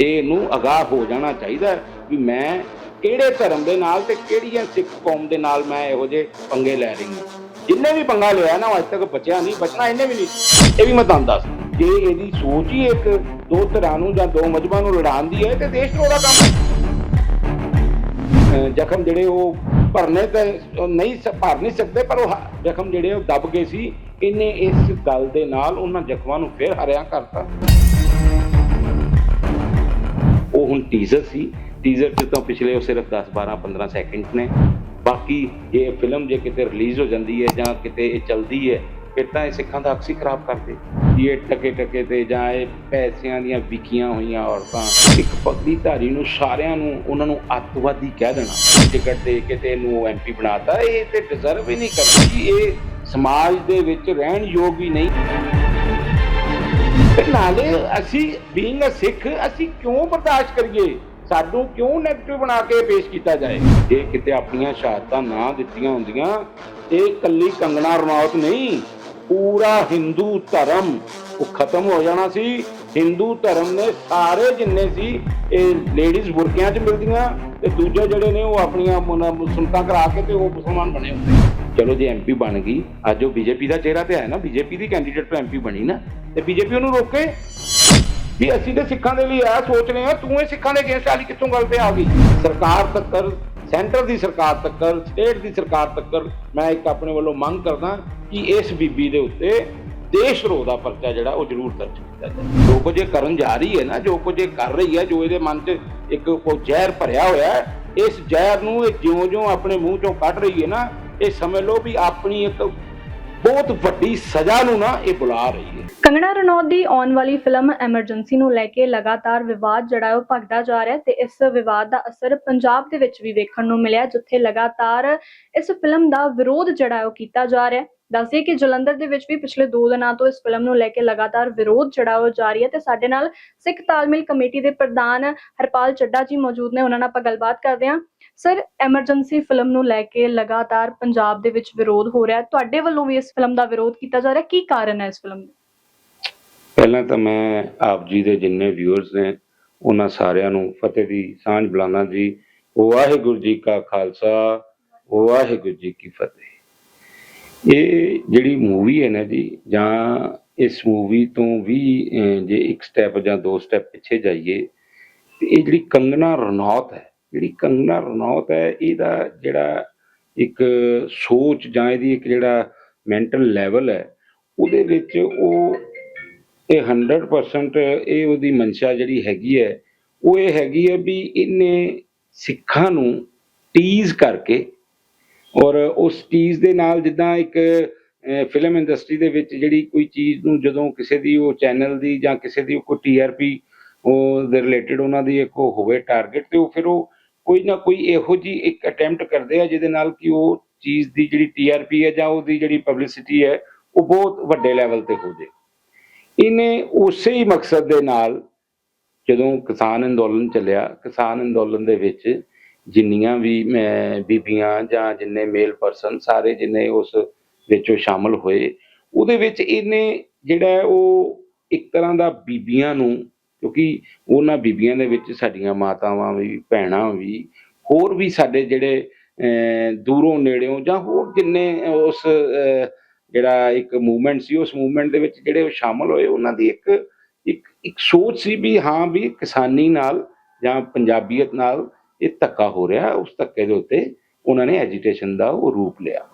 ਇਹਨੂੰ ਅਗਾਹ ਹੋ ਜਾਣਾ ਚਾਹੀਦਾ ਵੀ ਮੈਂ ਕਿਹੜੇ ਧਰਮ ਦੇ ਨਾਲ ਤੇ ਕਿਹੜੀਆਂ ਸਿੱਖ ਕੌਮ ਦੇ ਨਾਲ ਮੈਂ ਇਹੋ ਜਿਹੇ ਪੰਗੇ ਲੈ ਰਹੀ ਹਾਂ। ਜਿੰਨੇ ਵੀ ਪੰਗਾ ਲਿਆ ਨਾ ਉਹ ਅੱਜ ਤੱਕ ਬਚਿਆ ਨਹੀਂ, ਬਚਣਾ ਇਹਨੇ ਵੀ ਨਹੀਂ। ਇਹ ਵੀ ਮੈਂ ਤੁਹਾਨੂੰ ਦੱਸ ਜੇ ਇਹਦੀ ਸੋਚ ਹੀ ਇੱਕ ਦੋ ਧਿਰਾਂ ਨੂੰ ਜਾਂ ਦੋ ਮਜਬਾਂ ਨੂੰ ਲੜਾਉਣ ਦੀ ਹੈ ਤੇ ਦੇਸ਼ ਨੂੰ ਕੰਮ ਜ਼ਖਮ ਜਿਹੜੇ ਉਹ ਭਰਨੇ ਤੇ ਨਹੀਂ ਭਰ ਨਹੀਂ ਸਕਦੇ, ਪਰ ਉਹ ਜ਼ਖਮ ਜਿਹੜੇ ਉਹ ਦੱਬ ਗਏ ਸੀ, ਇਹਨੇ ਇਸ ਗੱਲ ਦੇ ਨਾਲ ਉਹਨਾਂ ਜ਼ਖਮਾਂ ਨੂੰ ਫਿਰ ਹਰਿਆ ਕਰਤਾ। ਉਹ ਹੁਣ ਟੀਜ਼ਰ ਸੀ। ਟੀਜ਼ਰ ਚ ਤਾਂ ਪਿਛਲੇ ਉਹ ਸਿਰਫ 10 12 15 ਸੈਕਿੰਡ ਨੇ। ਬਾਕੀ ਇਹ ਫਿਲਮ ਜੇ ਕਿਤੇ ਰਿਲੀਜ਼ ਹੋ ਜਾਂਦੀ ਹੈ ਜਾਂ ਕਿਤੇ ਇਹ ਚੱਲਦੀ ਹੈ, ਫਿਰ ਤਾਂ ਇਹ ਸਿੱਖਾਂ ਦਾ ਅਕਸ ਹੀ ਖਰਾਬ ਕਰਦੇ ਇਹ ਟਕੇ ਟਕੇ ਤੇ ਜਾਂ ਇਹ ਪੈਸਿਆਂ ਦੀਆਂ ਵਿਕੀਆਂ ਹੋਈਆਂ ਔਰਤਾਂ, ਇੱਕ ਪਗੜੀ ਧਾਰੀ ਨੂੰ ਸਾਰਿਆਂ ਨੂੰ ਉਹਨਾਂ ਨੂੰ ਅੱਤਵਾਦੀ ਕਹਿ ਦੇਣਾ। ਟਿਕਟ ਦੇ ਕੇ ਤੇ ਇਹਨੂੰ ਐਮਪੀ ਬਣਾਤਾ। ਇਹ ਤੇ ਡਿਜ਼ਰਵ ਹੀ ਨਹੀਂ ਕਰਦੀ ਇਹ ਸਮਾਜ ਦੇ ਵਿੱਚ ਰਹਿਣ ਯੋਗ ਹੀ ਨਹੀਂ। ਤੇ ਨਾਲੇ ਅਸੀਂ ਬੀਇੰਗ ਅ ਸਿੱਖ ਅਸੀਂ ਕਿਉਂ ਬਰਦਾਸ਼ਤ ਕਰੀਏ? ਸਾਨੂੰ ਕਿਉਂ ਨੈਗੇਟਿਵ ਬਣਾ ਕੇ ਪੇਸ਼ ਕੀਤਾ ਜਾਏ? ਜੇ ਕਿਤੇ ਆਪਣੀਆਂ ਸ਼ਹਾਦਤਾਂ ਨਾ ਦਿੱਤੀਆਂ ਹੁੰਦੀਆਂ ਇਹ ਕੱਲੀ ਕੰਗਣਾ ਰਣੌਤ ਨਹੀਂ, ਪੂਰਾ ਹਿੰਦੂ ਧਰਮ ਉਹ ਖਤਮ ਹੋ ਜਾਣਾ ਸੀ। ਹਿੰਦੂ ਧਰਮ ਨੇ ਸਾਰੇ ਜਿੰਨੇ ਸੀ, ਇਹ ਲੇਡੀਜ਼ ਬੁਰਕਿਆਂ 'ਚ ਮਿਲਦੀਆਂ, ਤੇ ਦੂਜੇ ਜਿਹੜੇ ਨੇ ਉਹ ਆਪਣੀਆਂ ਮੁਨ- ਸੁਨਤਾਂ ਕਰਾ ਕੇ ਤੇ ਉਹ ਮੁਸਲਮਾਨ ਬਣੇ ਹੁੰਦੇ। ਚਲੋ ਜੇ ਐਮਪੀ ਬਣ ਗਈ, ਅੱਜ ਉਹ ਬੀਜੇਪੀ ਦਾ ਚਿਹਰਾ ਤੇ ਹੈ ਨਾ ਬੀਜੇਪੀ ਦੀ ਕੈਂਡੀਡੇਟ ਤੋਂ ਐਮਪੀ ਬਣੀ ਨਾ, ਤੇ ਬੀਜੇਪੀ ਉਹਨੂੰ ਰੋਕੇ? ਵੀ ਅਸੀਂ ਤੇ ਸਿੱਖਾਂ ਦੇ ਲਈ ਆ ਸੋਚ ਰਹੇ ਹਾਂ, ਤੂੰ ਇਹ ਸਿੱਖਾਂ ਦੇ ਅਗੇਂਸਟ ਵਾਲੀ ਕਿੱਥੋਂ ਗੱਲ ਤੇ ਆ ਗਈ? ਸਰਕਾਰ ਤੱਕਰ, ਸੈਂਟਰ ਦੀ ਸਰਕਾਰ ਤੱਕਰ, ਸਟੇਟ ਦੀ ਸਰਕਾਰ ਤੱਕਰ, ਮੈਂ ਇੱਕ ਆਪਣੇ ਵੱਲੋਂ ਮੰਗ ਕਰਦਾ ਕਿ ਇਸ ਬੀਬੀ ਦੇ ਉੱਤੇ ਦੇਸ਼ ਵਿਰੋਧ ਦਾ ਪਰਚਾ ਜਿਹੜਾ, ਉਹ ਜ਼ਰੂਰ ਦਰਜ ਕੀਤਾ ਜਾਵੇ। ਜੋ ਕੁਝ ਇਹ ਕਰਨ ਜਾ ਰਹੀ ਹੈ ਨਾ, ਜੋ ਕੁਝ ਇਹ ਕਰ ਰਹੀ ਹੈ, ਜੋ ਇਹਦੇ ਮਨ 'ਚ ਇੱਕ ਉਹ ਜ਼ਹਿਰ ਭਰਿਆ ਹੋਇਆ ਹੈ ਇਸ ਜ਼ਹਿਰ ਨੂੰ ਇਹ ਜਿਉਂ-ਜਿਉਂ ਆਪਣੇ ਮੂੰਹ 'ਚੋਂ ਕੱਢ ਰਹੀ ਹੈ ਨਾ ਇਹ ਸਮਝ ਲਓ ਵੀ ਆਪਣੀ ਇੱਕ ਬਹੁਤ ਵੱਡੀ ਸਜ਼ਾ ਨੂੰ ਨਾ ਇਹ ਬੁਲਾ ਰਹੀ ਹੈ। ਕੰਗਣਾ ਰਣੌਤ ਦੀ ਆਉਣ ਵਾਲੀ ਫਿਲਮ ਐਮਰਜੈਂਸੀ ਨੂੰ ਲੈ ਕੇ ਲਗਾਤਾਰ ਵਿਵਾਦ ਜਿਹੜਾ ਉਹ ਭਖਦਾ ਜਾ ਰਿਹਾ ਤੇ ਇਸ ਵਿਵਾਦ ਦਾ ਅਸਰ ਪੰਜਾਬ ਦੇ ਵਿੱਚ ਵੀ ਵੇਖਣ ਨੂੰ ਮਿਲਿਆ, ਜਿੱਥੇ ਲਗਾਤਾਰ ਇਸ ਫਿਲਮ ਦਾ ਵਿਰੋਧ ਜਿਹੜਾ ਉਹ ਕੀਤਾ ਜਾ ਰਿਹਾ ਹੈ। ਦੱਸਦੇ ਕਿ ਜਲੰਧਰ ਦੇ ਵਿੱਚ ਵੀ ਪਿਛਲੇ 2 ਦਿਨਾਂ ਤੋਂ ਇਸ ਫਿਲਮ ਨੂੰ ਲੈ ਕੇ ਲਗਾਤਾਰ ਵਿਰੋਧ ਜਿਹੜਾ ਉਹ ਜਾਰੀ ਹੈ ਤੇ ਸਾਡੇ ਨਾਲ ਸਿੱਖ ਤਾਲਮੇਲ ਕਮੇਟੀ ਦੇ ਪ੍ਰਧਾਨ ਹਰਪਾਲ ਚੱਡਾ ਜੀ ਮੌਜੂਦ ਨੇ, ਉਹਨਾਂ ਨਾਲ ਆਪਾਂ ਗੱਲਬਾਤ ਕਰਦੇ ਹਾਂ। ਸਰ ਐਮਰਜੈਂਸੀ ਫਿਲਮ ਨੂੰ ਲੈ ਕੇ ਲਗਾਤਾਰ ਪੰਜਾਬ ਦੇ ਵਿੱਚ ਵਿਰੋਧ ਹੋ ਰਿਹਾ ਹੈ। ਤੁਹਾਡੇ ਵੱਲੋਂ ਵੀ ਇਸ ਫਿਲਮ ਦਾ ਵਿਰੋਧ ਕੀਤਾ ਜਾ ਰਿਹਾ ਕੀ ਕਾਰਨ ਹੈ ਇਸ ਫਿਲਮ ਦਾ? ਪਹਿਲਾਂ ਤਾਂ ਮੈਂ ਆਪ ਜੀ ਦੇ ਜਿੰਨੇ ਵਿਊਅਰਸ ਨੇ, ਉਹਨਾਂ ਸਾਰਿਆਂ ਨੂੰ ਫਤਿਹ ਦੀ ਸਾਂਝ ਬੁਲਾਣਾ ਜੀ। ਵਾਹਿਗੁਰੂ ਜੀ ਕਾ ਖਾਲਸਾ, ਵਾਹਿਗੁਰੂ ਜੀ ਕੀ ਫਤਿਹ। ਇਹ ਜਿਹੜੀ ਮੂਵੀ ਹੈ ਨਾ ਜੀ, ਜਾਂ ਇਸ ਮੂਵੀ ਤੋਂ ਵੀ ਜੇ ਇੱਕ ਸਟੈਪ ਜਾਂ ਦੋ ਸਟੈਪ ਪਿੱਛੇ ਜਾਈਏ, ਤੇ ਇਹ ਜਿਹੜੀ ਕੰਗਨਾ ਰਣੌਤ ਹੈ ਜਿਹੜੀ ਕੰਗਨਾ ਰਣੌਤ ਹੈ, ਇਹਦਾ ਜਿਹੜਾ ਇੱਕ ਸੋਚ ਜਾਂ ਇਹਦੀ ਇੱਕ ਜਿਹੜਾ ਮੈਂਟਲ ਲੈਵਲ ਹੈ, ਉਹਦੇ ਵਿੱਚ ਉਹ ਇਹ 100% ਇਹ ਉਹਦੀ ਮਨਸ਼ਾ ਜਿਹੜੀ ਹੈਗੀ ਹੈ, ਉਹ ਇਹ ਹੈਗੀ ਹੈ ਵੀ ਇਹਨੇ ਸਿੱਖਾਂ ਨੂੰ ਟੀਜ਼ ਕਰਕੇ ਔਰ ਉਸ ਟੀਜ਼ ਦੇ ਨਾਲ ਜਿੱਦਾਂ ਇੱਕ ਫਿਲਮ ਇੰਡਸਟਰੀ ਦੇ ਵਿੱਚ ਜਿਹੜੀ ਕੋਈ ਚੀਜ਼ ਨੂੰ ਜਦੋਂ ਕਿਸੇ ਦੀ ਉਹ ਚੈਨਲ ਦੀ ਜਾਂ ਕਿਸੇ ਦੀ ਕੋਈ ਟੀਆਰਪੀ ਉਹ ਦੇ ਰਿਲੇਟਡ ਉਹਨਾਂ ਦੀ ਇੱਕ ਉਹ ਹੋਵੇ ਟਾਰਗੇਟ ਤੇ ਉਹ ਫਿਰ ਉਹ ਕੋਈ ਨਾ ਕੋਈ ਇਹੋ ਜੀ ਇੱਕ ਅਟੈਂਪਟ ਕਰਦੇ ਆ, ਜਿਹਦੇ ਨਾਲ ਕਿ ਉਹ ਚੀਜ਼ ਦੀ ਜਿਹੜੀ ਟੀਆਰਪੀ ਹੈ ਜਾਂ ਉਹਦੀ ਜਿਹੜੀ ਪਬਲਿਸਿਟੀ ਹੈ, ਉਹ ਬਹੁਤ ਵੱਡੇ ਲੈਵਲ ਤੇ ਹੋ ਜੇ। ਇਹਨੇ ਉਸੇ ਹੀ ਮਕਸਦ ਦੇ ਨਾਲ ਜਦੋਂ ਕਿਸਾਨ ਅੰਦੋਲਨ ਚੱਲਿਆ, ਕਿਸਾਨ ਅੰਦੋਲਨ ਦੇ ਵਿੱਚ ਜਿੰਨੀਆਂ ਵੀ ਮੈਂ ਬੀਬੀਆਂ ਜਾਂ ਜਿੰਨੇ ਮੇਲ ਪਰਸਨ ਸਾਰੇ ਜਿੰਨੇ ਉਸ ਵਿੱਚੋਂ ਸ਼ਾਮਲ ਹੋਏ, ਉਹਦੇ ਵਿੱਚ ਇਹਨੇ ਜਿਹੜਾ ਹੈ ਉਹ ਇੱਕ ਤਰ੍ਹਾਂ ਦਾ ਬੀਬੀਆਂ ਨੂੰ ਕਿਉਂਕਿ ਉਹਨਾਂ ਬੀਬੀਆਂ ਦੇ ਵਿੱਚ ਸਾਡੀਆਂ ਮਾਤਾਵਾਂ ਵੀ, ਭੈਣਾਂ ਵੀ, ਹੋਰ ਵੀ ਸਾਡੇ ਜਿਹੜੇ ਦੂਰੋਂ ਨੇੜਿਓਂ ਜਾਂ ਹੋਰ ਜਿੰਨੇ ਉਸ ਜਿਹੜਾ ਇੱਕ ਮੂਵਮੈਂਟ ਸੀ, ਉਸ ਮੂਵਮੈਂਟ ਦੇ ਵਿੱਚ ਜਿਹੜੇ ਉਹ ਸ਼ਾਮਲ ਹੋਏ, ਉਹਨਾਂ ਦੀ ਇੱਕ ਇੱਕ ਇੱਕ ਸੋਚ ਸੀ ਵੀ ਹਾਂ ਵੀ ਕਿਸਾਨੀ ਨਾਲ ਜਾਂ ਪੰਜਾਬੀਅਤ ਨਾਲ ਇਹ ਧੱਕਾ ਹੋ ਰਿਹਾ, ਉਸ ਧੱਕੇ ਦੇ ਉੱਤੇ ਉਹਨਾਂ ਨੇ ਐਜੀਟੇਸ਼ਨ ਦਾ ਉਹ ਰੂਪ ਲਿਆ।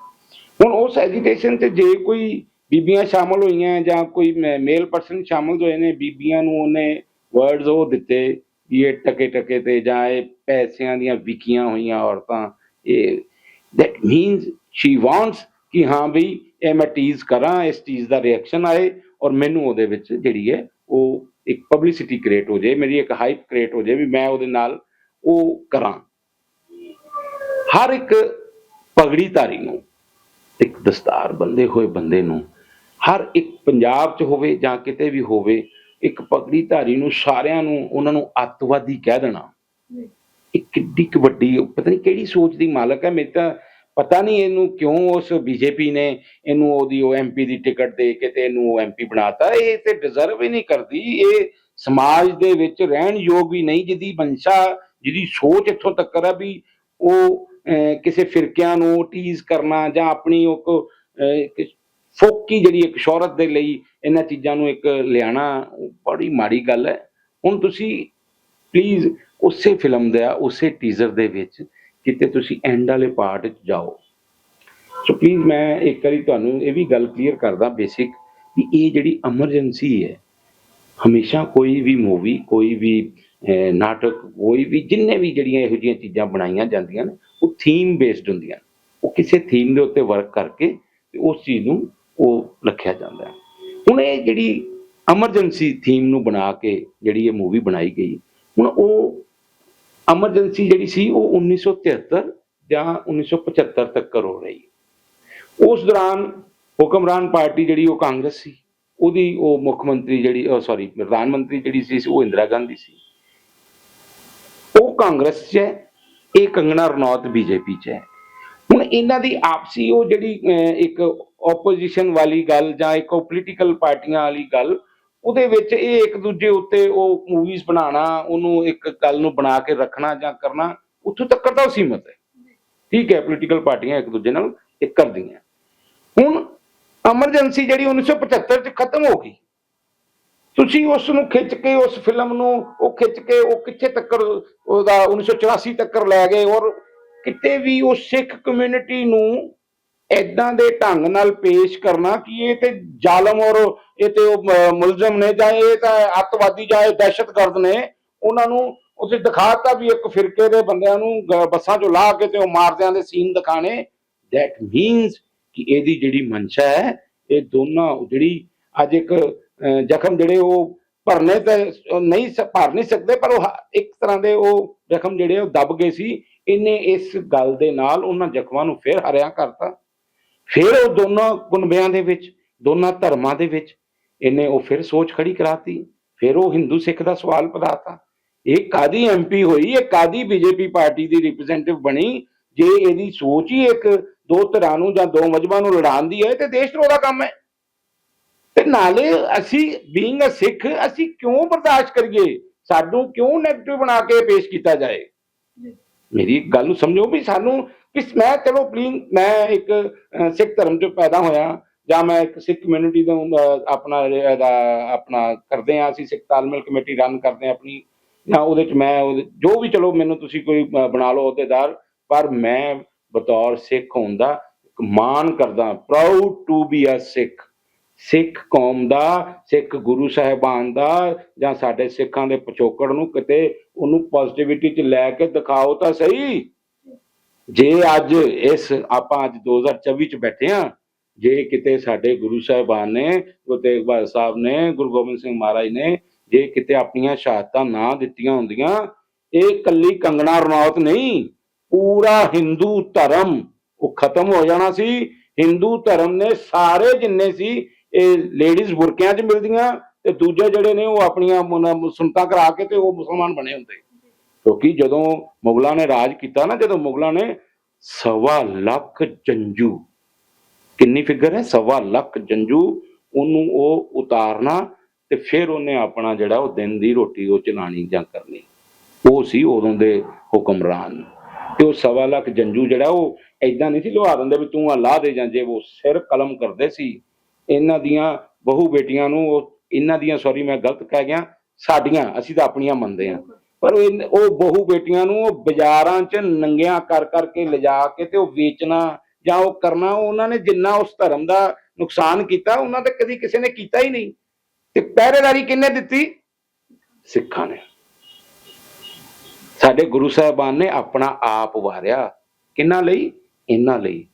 ਹੁਣ ਉਸ ਐਜੀਟੇਸ਼ਨ ਤੇ ਜੇ ਕੋਈ ਬੀਬੀਆਂ ਸ਼ਾਮਲ ਹੋਈਆਂ ਜਾਂ ਕੋਈ ਮੇਲ ਪਰਸਨ ਸ਼ਾਮਲ ਹੋਏ ਨੇ, ਬੀਬੀਆਂ ਨੂੰ ਉਹਨੇ ਵਰਡਸ ਉਹ ਦਿੱਤੇ ਵੀ ਇਹ ਟਕੇ ਟਕੇ ਤੇ ਜਾਂ ਇਹ ਪੈਸਿਆਂ ਦੀਆਂ ਵਿਕੀਆਂ ਹੋਈਆਂ ਔਰਤਾਂ, ਇਹ that means she wants ਕਿ ਹਾਂ ਵੀ ਇਹ ਮੈਂ ਟੀਜ਼ ਕਰਾਂ, ਇਸ ਚੀਜ਼ ਦਾ ਰਿਐਕਸ਼ਨ ਆਏ ਔਰ ਮੈਨੂੰ ਉਹਦੇ ਵਿੱਚ ਜਿਹੜੀ ਹੈ ਉਹ ਇੱਕ ਪਬਲਿਸਿਟੀ ਕ੍ਰੀਏਟ ਹੋ ਜਾਏ, ਮੇਰੀ ਇੱਕ ਹਾਈਪ ਕ੍ਰੀਏਟ ਹੋ ਜਾਏ ਵੀ ਮੈਂ ਉਹਦੇ ਨਾਲ ਉਹ ਕਰਾਂ। ਹਰ ਇੱਕ ਪਗੜੀ ਧਾਰੀ ਨੂੰ, ਇੱਕ ਦਸਤਾਰ ਬੰਦੇ ਹੋਏ ਬੰਦੇ ਨੂੰ, ਹਰ ਇੱਕ ਪੰਜਾਬ 'ਚ ਹੋਵੇ ਜਾਂ ਕਿਤੇ ਵੀ ਹੋਵੇ ਇੱਕ ਪਗੜੀ ਧਾਰੀ ਨੂੰ ਸਾਰਿਆਂ ਨੂੰ ਉਹਨਾਂ ਨੂੰ ਅੱਤਵਾਦੀ ਕਹਿ ਦੇਣਾ। ਇਹ ਕਿੱਡੀ ਕੁ ਵੱਡੀ ਪਤਾ ਨਹੀਂ ਕਿਹੜੀ ਸੋਚ ਦੀ ਮਾਲਕ ਹੈ। ਮੈਨੂੰ ਤਾਂ ਪਤਾ ਨਹੀਂ ਇਹਨੂੰ ਕਿਉਂ ਉਸ ਬੀਜੇਪੀ ਨੇ ਇਹਨੂੰ ਉਹਦੀ ਉਹ ਐਮਪੀ ਦੀ ਟਿਕਟ ਦੇ ਕੇ ਤੇ ਇਹਨੂੰ ਐਮਪੀ ਬਣਾਤਾ। ਇਹ ਤੇ ਡਿਜ਼ਰਵ ਹੀ ਨਹੀਂ ਕਰਦੀ। ਇਹ ਸਮਾਜ ਦੇ ਵਿੱਚ ਰਹਿਣ ਯੋਗ ਵੀ ਨਹੀਂ ਜਿਹਦੀ ਮਨਸ਼ਾ ਜਿਹਦੀ ਸੋਚ ਇੱਥੋਂ ਤੱਕ ਹੈ ਵੀ ਉਹ ਕਿਸੇ ਫਿਰਕਿਆਂ ਨੂੰ ਟੀਜ਼ ਕਰਨਾ ਜਾਂ ਆਪਣੀ ਉਹ ਫੋਕੀ ਜਿਹੜੀ ਇੱਕ ਸ਼ੌਹਰਤ ਦੇ ਲਈ ਇਹਨਾਂ ਚੀਜ਼ਾਂ ਨੂੰ ਇੱਕ ਲਿਆਣਾ ਬੜੀ ਮਾੜੀ ਗੱਲ ਹੈ। ਹੁਣ ਤੁਸੀਂ ਪਲੀਜ਼ ਉਸੇ ਫਿਲਮ ਦਾ ਉਸੇ ਟੀਜ਼ਰ ਦੇ ਵਿੱਚ ਕਿਤੇ ਤੁਸੀਂ ਐਂਡ ਵਾਲੇ ਪਾਰਟ 'ਚ ਜਾਓ। ਸੋ ਪਲੀਜ਼ ਮੈਂ ਇੱਕ ਵਾਰੀ ਤੁਹਾਨੂੰ ਇਹ ਵੀ ਗੱਲ ਕਲੀਅਰ ਕਰਦਾ ਬੇਸਿਕ ਵੀ ਇਹ ਜਿਹੜੀ ਐਮਰਜੈਂਸੀ ਹੈ, ਹਮੇਸ਼ਾ ਕੋਈ ਵੀ ਮੂਵੀ ਕੋਈ ਵੀ ਨਾਟਕ, ਕੋਈ ਵੀ ਜਿੰਨੇ ਵੀ ਜਿਹੜੀਆਂ ਇਹੋ ਜਿਹੀਆਂ ਚੀਜ਼ਾਂ ਬਣਾਈਆਂ ਜਾਂਦੀਆਂ ਨੇ, ਉਹ ਥੀਮ ਬੇਸਡ ਹੁੰਦੀਆਂ ਉਹ ਕਿਸੇ ਥੀਮ ਦੇ ਉੱਤੇ ਵਰਕ ਕਰਕੇ ਤੇ ਉਸ ਚੀਜ਼ ਨੂੰ ਉਹ ਰੱਖਿਆ ਜਾਂਦਾ ਹੈ। ਹੁਣ ਇਹ ਜਿਹੜੀ ਐਮਰਜੈਂਸੀ ਥੀਮ ਨੂੰ ਬਣਾ ਕੇ ਜਿਹੜੀ ਇਹ ਮੂਵੀ ਬਣਾਈ ਗਈ, ਹੁਣ ਉਹ ਐਮਰਜੈਂਸੀ ਜਿਹੜੀ ਸੀ ਉਹ 1973 ਜਾਂ 1975 ਤੱਕ ਹੋ ਰਹੀ। ਉਸ ਦੌਰਾਨ ਹੁਕਮਰਾਨ ਪਾਰਟੀ ਜਿਹੜੀ ਉਹ ਕਾਂਗਰਸ ਸੀ, ਉਹਦੀ ਉਹ ਮੁੱਖ ਮੰਤਰੀ ਜਿਹੜੀ ਸੌਰੀ ਪ੍ਰਧਾਨ ਮੰਤਰੀ ਜਿਹੜੀ ਸੀ ਉਹ ਇੰਦਰਾ ਗਾਂਧੀ ਸੀ। ਉਹ ਕਾਂਗਰਸ 'ਚ ਹੈ, ਇਹ ਕੰਗਣਾ ਰਣੌਤ ਬੀਜੇਪੀ 'ਚ ਹੈ। ਹੁਣ ਇਹਨਾਂ ਦੀ ਆਪਸੀ ਉਹ ਜਿਹੜੀ ਇੱਕ ਆਪੋਜੀਸ਼ਨ ਵਾਲੀ ਗੱਲ ਜਾਂ ਇੱਕ ਪੋਲੀਟੀਕਲ ਪਾਰਟੀਆਂ ਵਾਲੀ ਗੱਲ, ਉਹਦੇ ਵਿੱਚ ਇਹ ਇੱਕ ਦੂਜੇ ਉੱਤੇ ਉਹ ਮੂਵੀਜ਼ ਬਣਾਉਣਾ, ਉਹਨੂੰ ਇੱਕ ਗੱਲ ਨੂੰ ਬਣਾ ਕੇ ਰੱਖਣਾ ਜਾਂ ਕਰਨਾ, ਉੱਥੋਂ ਤੱਕ ਤਾਂ ਉਹ ਸੀਮਤ ਹੈ। ਠੀਕ ਹੈ ਪੋਲੀਟੀਕਲ ਪਾਰਟੀਆਂ ਇੱਕ ਦੂਜੇ ਨਾਲ ਇੱਕ ਕਰਦੀਆਂ। ਹੁਣ ਐਮਰਜੈਂਸੀ ਜਿਹੜੀ 1975 ਚ ਖਤਮ ਹੋ ਗਈ। ਤੁਸੀਂ ਉਸ ਨੂੰ ਖਿੱਚ ਕੇ, ਉਸ ਫਿਲਮ ਨੂੰ ਉਹ ਖਿੱਚ ਕੇ, ਉਹ ਕਿੱਥੇ ਤੱਕ ਉਹਦਾ 1984 ਤੱਕ ਲੈ ਗਏ ਔਰ ਕਿਤੇ ਵੀ ਉਹ ਸਿੱਖ ਕਮਿਊਨਿਟੀ ਨੂੰ ਐਦਾਂ ਦੇ ਢੰਗ ਨਾਲ ਪੇਸ਼ ਕਰਨਾ ਕਿ ਇਹ ਤੇ ਜ਼ਾਲਮ ਔਰ ਇਹ ਤੇ ਉਹ ਮੁਲਜ਼ਮ ਨੇ ਜਾਂ ਇਹ ਤਾਂ ਅੱਤਵਾਦੀ ਜਾਂ ਇਹ ਦਹਿਸ਼ਤਗਰਦ ਨੇ, ਉਹਨਾਂ ਨੂੰ ਉਸੇ ਦਿਖਾਤਾ ਵੀ ਇੱਕ ਫਿਰਕੇ ਦੇ ਬੰਦਿਆਂ ਨੂੰ ਬੱਸਾਂ 'ਚੋਂ ਲਾਹ ਕੇ ਤੇ ਉਹ ਮਾਰਦਿਆਂ ਦੇ ਸੀਨ ਦਿਖਾਣੇ ਦੈਟ ਮੀਨਸ ਕਿ ਇਹਦੀ ਜਿਹੜੀ ਮਨਸ਼ਾ ਹੈ, ਇਹ ਦੋਨਾਂ ਜਿਹੜੀ ਅੱਜ ਇੱਕ ਜ਼ਖਮ ਜਿਹੜੇ ਉਹ ਭਰਨੇ ਤੇ ਨਹੀਂ ਭਰ ਨਹੀਂ ਸਕਦੇ, ਪਰ ਉਹ ਇੱਕ ਤਰ੍ਹਾਂ ਦੇ ਉਹ ਜ਼ਖਮ ਜਿਹੜੇ ਉਹ ਦਬ ਗਏ ਸੀ। ਇਹਨੇ ਇਸ ਗੱਲ ਦੇ ਨਾਲ ਉਹਨਾਂ ਜ਼ਖਮਾਂ ਨੂੰ ਫਿਰ ਹਰਿਆ ਕਰਤਾ। ਫਿਰ ਉਹ ਦੋਨਾਂ ਕੁਨਬਿਆਂ ਦੇ ਵਿੱਚ ਦੋਨਾਂ ਧਰਮਾਂ ਦੇ ਵਿੱਚ ਇਹਨੇ ਉਹ ਫਿਰ ਸੋਚ ਖੜੀ ਕਰਾਤੀ। ਫਿਰ ਉਹ ਹਿੰਦੂ ਸਿੱਖ ਦਾ ਸਵਾਲ ਪਦਾਤਾ ਇਹ ਕਾਦੀ ਐਮਪੀ ਹੋਈ? ਇਹ ਕਾਦੀ ਬੀਜੇਪੀ ਪਾਰਟੀ ਦੀ ਰਿਪਰੈਜ਼ੈਂਟੇਟਿਵ ਬਣੀ? ਜੇ ਇਹਦੀ ਸੋਚ ਹੀ ਇੱਕ ਦੋ ਧਿਰਾਂ ਨੂੰ ਜਾਂ ਦੋ ਮਜਬਾਂ ਨੂੰ ਲੜਾਉਣ ਦੀ ਹੈ ਤੇ ਦੇਸ਼ ਧਰੋਹ ਦਾ ਕੰਮ ਹੈ। ਤੇ ਨਾਲੇ ਅਸੀਂ ਬੀਇੰਗ ਅ ਸਿੱਖ ਅਸੀਂ ਕਿਉਂ ਬਰਦਾਸ਼ਤ ਕਰੀਏ? ਸਾਨੂੰ ਕਿਉਂ 네ਗੇਟਿਵ ਬਣਾ ਕੇ ਪੇਸ਼ ਕੀਤਾ ਜਾਏ? ਮੇਰੀ ਗੱਲ ਨੂੰ ਸਮਝੋ ਵੀ ਸਾਨੂੰ ਕਿਸ ਮੈਂ ਚਲੋ ਪਲੀਜ਼ ਮੈਂ ਇੱਕ ਸਿੱਖ ਧਰਮ ਚ ਪੈਦਾ ਹੋਇਆ, ਜਾਂ ਮੈਂ ਇੱਕ ਸਿੱਖ ਕਮਿਊਨਿਟੀ ਦਾ ਆਪਣਾ ਆਪਣਾ ਕਰਦੇ ਆ ਅਸੀਂ ਸਿੱਖ ਤਾਲਮੇਲ ਕਮੇਟੀ ਰਨ ਕਰਦੇ ਆ ਆਪਣੀ, ਜਾਂ ਉਹਦੇ ਚ ਮੈਂ ਉਹਦੇ- ਜੋ ਵੀ ਚਲੋ ਮੈਨੂੰ ਤੁਸੀਂ ਕੋਈ ਬਣਾ ਲਓ ਅਹੁਦੇਦਾਰ, ਪਰ ਮੈਂ ਬਤੌਰ ਸਿੱਖ ਹੋਣ ਦਾ ਮਾਣ ਕਰਦਾ proud to be a Sikh. Sikh ਕੌਮ ਦਾ, ਸਿੱਖ ਗੁਰੂ ਸਾਹਿਬਾਨ ਦਾ, ਜਾਂ ਸਾਡੇ ਸਿੱਖਾਂ ਦੇ ਪਿਛੋਕੜ ਨੂੰ ਕਿਤੇ ਉਹਨੂੰ ਪੋਜ਼ਿਟਿਵਿਟੀ ਚ ਲੈ ਕੇ ਦਿਖਾਓ ਤਾਂ ਸਹੀ। ਜੇ ਅੱਜ ਇਸ ਆਪਾਂ ਅੱਜ 2024 ਚ ਬੈਠੇ ਆ, ਜੇ ਕਿਤੇ ਸਾਡੇ ਗੁਰੂ ਸਾਹਿਬਾਨ ਨੇ, ਗੁਰੂ ਤੇਗ ਬਹਾਦਰ ਸਾਹਿਬ ਨੇ, ਗੁਰੂ ਗੋਬਿੰਦ ਸਿੰਘ ਮਹਾਰਾਜ ਨੇ, ਜੇ ਕਿਤੇ ਆਪਣੀਆਂ ਸ਼ਹਾਦਤਾਂ ਨਾ ਦਿੱਤੀਆਂ ਹੁੰਦੀਆਂ, ਇਹ ਕੱਲੀ ਕੰਗਣਾ ਰਣੌਤ ਨਹੀਂ, ਪੂਰਾ ਹਿੰਦੂ ਧਰਮ ਉਹ ਖਤਮ ਹੋ ਜਾਣਾ ਸੀ। ਹਿੰਦੂ ਧਰਮ ਨੇ ਸਾਰੇ ਜਿੰਨੇ ਸੀ, ਇਹ ਲੇਡੀਜ਼ ਬੁਰਕਿਆਂ 'ਚ ਮਿਲਦੀਆਂ ਤੇ ਦੂਜੇ ਜਿਹੜੇ ਨੇ ਉਹ ਆਪਣੀਆਂ ਮੁਨ- ਕਰਾ ਕੇ ਤੇ ਉਹ ਮੁਸਲਮਾਨ ਬਣੇ ਹੁੰਦੇ। ਕਿਉਂਕਿ ਜਦੋਂ ਮੁਗਲਾਂ ਨੇ ਰਾਜ ਕੀਤਾ ਨਾ, ਜਦੋਂ ਮੁਗਲਾਂ ਨੇ ਸਵਾ ਲੱਖ ਜੰਜੂ, ਕਿੰਨੀ ਫਿਗਰ ਹੈ? ਸਵਾ ਲੱਖ ਜੰਜੂ ਉਹਨੂੰ ਉਹ ਉਤਾਰਨਾ ਤੇ ਫਿਰ ਉਹਨੇ ਆਪਣਾ ਜਿਹੜਾ ਉਹ ਦਿਨ ਦੀ ਰੋਟੀ ਉਹ ਚਲਾਣੀ ਜਾਂ ਕਰਨੀ। ਉਹ ਸੀ ਉਦੋਂ ਦੇ ਹੁਕਮਰਾਨ। ਤੇ ਉਹ ਸਵਾ ਲੱਖ ਜੰਜੂ ਜਿਹੜਾ ਉਹ ਐਦਾਂ ਨਹੀਂ ਸੀ ਲਵਾ ਦਿੰਦੇ ਵੀ ਤੂੰ ਆ ਲਾ ਦੇ ਜਾਂ ਜੇ ਉਹ ਸਿਰ ਕਲਮ ਕਰਦੇ ਸੀ, ਇਹਨਾਂ ਦੀਆਂ ਬਹੂ ਬੇਟੀਆਂ ਨੂੰ ਉਹ, ਇਹਨਾਂ ਦੀਆਂ ਸੌਰੀ ਮੈਂ ਗਲਤ ਕਹਿ ਗਿਆ, ਸਾਡੀਆਂ, ਅਸੀਂ ਤਾਂ ਆਪਣੀਆਂ ਮੰਨਦੇ ਹਾਂ। ਪਰ ਉਹ ਇਨ- ਉਹ ਬਹੂ ਬੇਟੀਆਂ ਨੂੰ ਉਹ ਬਾਜ਼ਾਰਾਂ 'ਚ ਨੰਗਿਆਂ ਕਰ ਕਰਕੇ ਲਿਜਾ ਕੇ ਤੇ ਉਹ ਵੇਚਣਾ ਜਾਂ ਉਹ ਕਰਨਾ, ਉਹਨਾਂ ਨੇ ਜਿੰਨਾ ਉਸ ਧਰਮ ਦਾ ਨੁਕਸਾਨ ਕੀਤਾ, ਉਹਨਾਂ ਤੇ ਕਦੀ ਕਿਸੇ ਨੇ ਕੀਤਾ ਹੀ ਨਹੀਂ। ਤੇ ਪਹਿਰੇਦਾਰੀ ਕਿੰਨੇ ਦਿੱਤੀ? ਸਿੱਖਾਂ ਨੇ। ਸਾਡੇ ਗੁਰੂ ਸਾਹਿਬਾਨ ਨੇ ਆਪਣਾ ਆਪ ਵਾਰਿਆ। ਕਿੰਨਾ ਲਈ? ਇਹਨਾਂ ਲਈ।